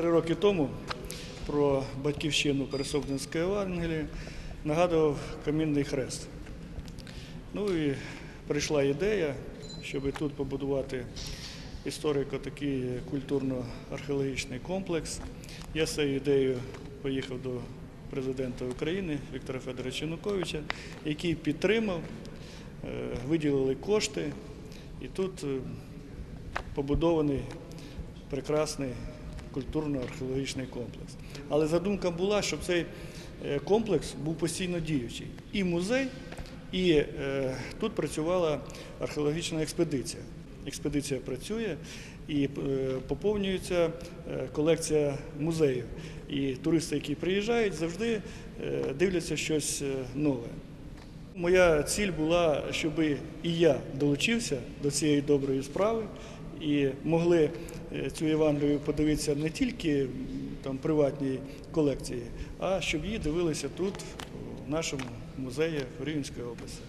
Три роки тому про батьківщину Пересопницької Евангелії нагадував камінний хрест. Ну і прийшла ідея, щоб тут побудувати історико такий культурно-археологічний комплекс. Я з цією ідеєю поїхав до президента України Віктора Федоровича Януковича, який підтримав, е, виділили кошти, і тут е, побудований прекрасний культурно-археологічний комплекс. Але задумка була, щоб цей е, комплекс був постійно діючий. І музей, і е, тут працювала археологічна експедиція. Експедиція працює і е, поповнюється е, колекція музеїв. І туристи, які приїжджають, завжди дивляться щось нове. Моя ціль була, щоб і я долучився до цієї доброї справи і могли е, цю Євангелію подивитися не тільки там приватній колекції, а щоб її дивилися тут, в нашому музеї Рівненської області.